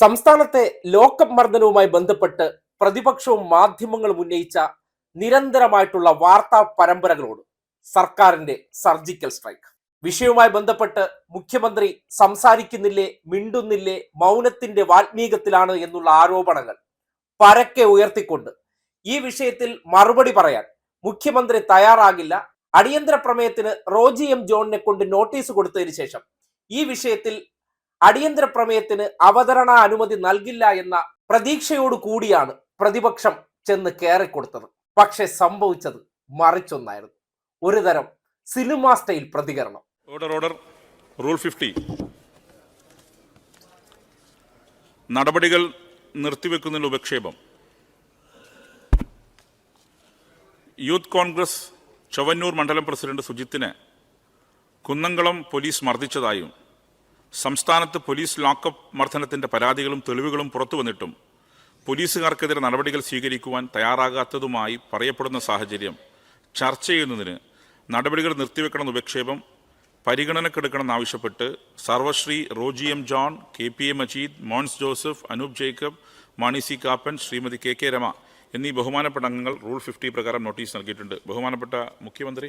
സംസ്ഥാനത്തെ ലോക്കപ്പ് മർദ്ദനവുമായി ബന്ധപ്പെട്ട് പ്രതിപക്ഷവും മാധ്യമങ്ങളും ഉന്നയിച്ച നിരന്തരമായിട്ടുള്ള വാർത്താ പരമ്പരകളോട് സർക്കാരിന്റെ സർജിക്കൽ സ്ട്രൈക്ക്. വിഷയവുമായി ബന്ധപ്പെട്ട് മുഖ്യമന്ത്രി സംസാരിക്കുന്നില്ലേ മിണ്ടുന്നില്ലേ മൗനത്തിന്റെ വാത്മീകത്തിലാണ് എന്നുള്ള ആരോപണങ്ങൾ പരക്കെ ഉയർത്തിക്കൊണ്ട് ഈ വിഷയത്തിൽ മറുപടി പറയാൻ മുഖ്യമന്ത്രി തയ്യാറാകില്ല. അടിയന്തര പ്രമേയത്തിന് റോജി എം ജോണിനെ കൊണ്ട് നോട്ടീസ് കൊടുത്തതിന് ശേഷം ഈ വിഷയത്തിൽ അടിയന്തര പ്രമേയത്തിന് അവതരണ അനുമതി നൽകില്ല എന്ന പ്രതീക്ഷയോട് കൂടിയാണ് പ്രതിപക്ഷം ചെന്ന് കയറിക്കൊടുത്തത്. പക്ഷെ സംഭവിച്ചത് മറിച്ചൊന്നായിരുന്നു. ഒരു തരം സിനിമ സ്റ്റൈൽ പ്രതികരണം. ഓർഡർ ഓർഡർ റൂൾ ഫിഫ്റ്റി നടപടികൾ നിർത്തിവെക്കുന്നതിൽ ഉപക്ഷേപം. യൂത്ത് കോൺഗ്രസ് ചൊവ്വന്നൂർ മണ്ഡലം പ്രസിഡന്റ് സുജിത്തിനെ കുന്നംകുളം പോലീസ് മർദ്ദിച്ചതായും സംസ്ഥാനത്ത് പോലീസ് ലോക്കപ്പ് മർദ്ദനത്തിന്റെ പരാതികളും തെളിവുകളും പുറത്തു വന്നിട്ടും പോലീസുകാർക്കെതിരെ നടപടികൾ സ്വീകരിക്കുവാൻ തയ്യാറാകാത്തതുമായി പറയപ്പെടുന്ന സാഹചര്യം ചർച്ച ചെയ്യുന്നതിന് നടപടികൾ നിർത്തിവെക്കണമെന്ന ഉപക്ഷേപം പരിഗണനക്കെടുക്കണമെന്നാവശ്യപ്പെട്ട് Sarvashri Roji M John K P A Majeed Mons Joseph Anoop Jacob Mani C Kappan Shrimati K K Rema എന്നീ ബഹുമാനപ്പെട്ട അംഗങ്ങൾ റൂൾ ഫിഫ്റ്റി പ്രകാരം നോട്ടീസ് നൽകിയിട്ടുണ്ട്. ബഹുമാനപ്പെട്ട മുഖ്യമന്ത്രി.